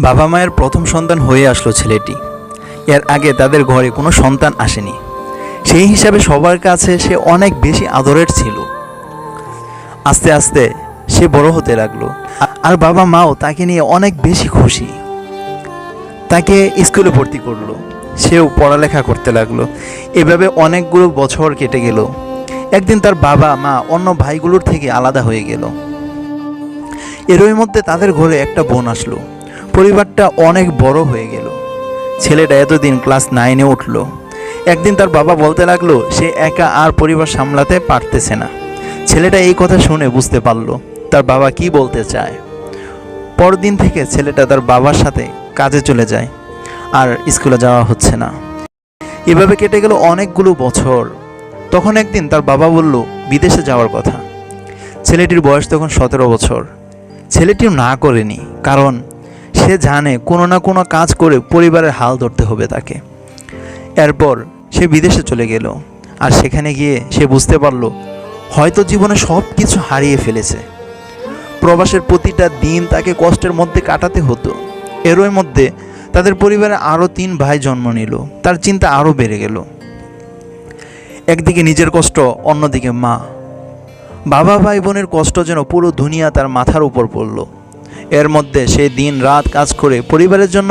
বাবা মায়ের প্রথম সন্তান হয়ে আসলো ছেলেটি। এর আগে তাদের ঘরে কোনো সন্তান আসেনি। সেই হিসাবে সবার কাছে সে অনেক বেশি আদরের ছিল। আস্তে আস্তে সে বড় হতে লাগল। আর বাবা মাও তাকে নিয়ে অনেক বেশি খুশি। তাকে স্কুলে ভর্তি করল। সেও পড়ালেখা করতে লাগল। এভাবে অনেকগুলো বছর কেটে গেল। একদিন তার বাবা, মা অন্য ভাইগুলোর থেকে আলাদা হয়ে গেল। এরই মধ্যে তাদের ঘরে একটা বোন আসলো। পরিবারটা অনেক বড় হয়ে গেল। ছেলেটা এতদিন ক্লাস নাইনে উঠল। একদিন তার বাবা বলতে লাগল, সে একা আর পরিবার সামলাতে পারতেছে না। ছেলেটা এই কথা শুনে বুঝতে পারল, তার বাবা কি বলতে চায়। পরদিন থেকে ছেলেটা তার বাবার সাথে কাজে চলে যায়, আর স্কুলে যাওয়া হচ্ছে না। এভাবে কেটে গেল অনেকগুলো বছর। তখন একদিন তার বাবা বলল, বিদেশে যাওয়ার কথা। ছেলেটির বয়স তখন সতেরো বছর। ছেলেটিও না করেনি, কারণ সে জানে কোনো না কোনো কাজ করে পরিবারের হাল ধরতে হবে তাকে। এরপর সে বিদেশে চলে গেল আর সেখানে গিয়ে সে বুঝতে পারল, হয়তো জীবনে সব কিছু হারিয়ে ফেলেছে। প্রবাসের প্রতিটা দিন তাকে কষ্টের মধ্যে কাটাতে হতো। এরই মধ্যে তাদের পরিবারে আরও তিন ভাই জন্ম নিল, তার চিন্তা আরও বেড়ে গেল। একদিকে নিজের কষ্ট, অন্যদিকে মা। বাবা ভাই বোনের কষ্ট যেন পুরো দুনিয়া তার মাথার উপর পড়ল। এর মধ্যে সে দিন রাত কাজ করে পরিবারের জন্য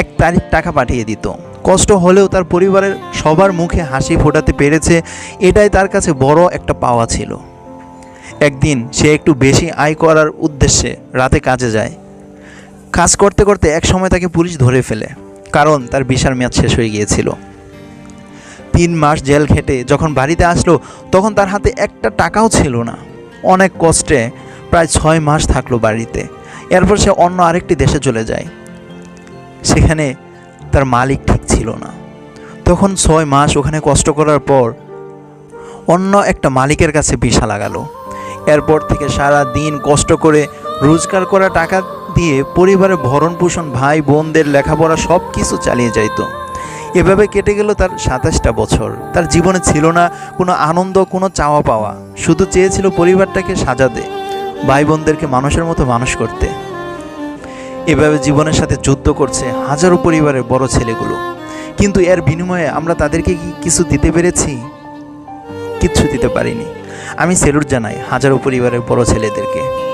এক তারিখ টাকা পাঠিয়ে দিত। কষ্ট হলেও তার পরিবারের সবার মুখে হাসি ফোটাতে পেরেছে, এটাই তার কাছে বড় একটা পাওয়া ছিল। একদিন সে একটু বেশি আয় করার উদ্দেশ্যে রাতে কাজে যায়। কাজ করতে করতে এক সময় তাকে পুলিশ ধরে ফেলে, কারণ তার বিশাল মেয়াদ শেষ হয়ে গিয়েছিল। তিন মাস জেল খেটে যখন বাড়িতে আসলো, তখন তার হাতে একটা টাকাও ছিল না। অনেক কষ্টে প্রায় ছয় মাস থাকল বাড়িতে। এরপর সে অন্য আরেকটি দেশে চলে যায়। সেখানে তার মালিক ঠিক ছিল না। তখন ছয় মাস ওখানে কষ্ট করার পর অন্য একটা মালিকের কাছে বিশা লাগালো। এরপর থেকে সারা দিন কষ্ট করে রোজগার করা টাকা দিয়ে পরিবারের ভরণ পোষণ, ভাই, বোনদের লেখাপড়া সব কিছু চালিয়ে যাইতো। এভাবে কেটে গেল তার সাতাশটা বছর। তার জীবনে ছিল না কোনো আনন্দ, কোনো চাওয়া পাওয়া। শুধু চেয়েছিল পরিবারটাকে সাজাতে ভাই বোনদেরকে মানুষের মতো মানুষ করতে। এভাবে জীবনের সাথে যুদ্ধ করছে হাজারো পরিবারের বড় ছেলেগুলো। কিন্তু এর বিনিময়ে আমরা তাদেরকে কি কিছু দিতে পেরেছি? কিচ্ছু দিতে পারিনি। আমি সেলুট জানাই হাজারো পরিবারের বড় ছেলেদেরকে।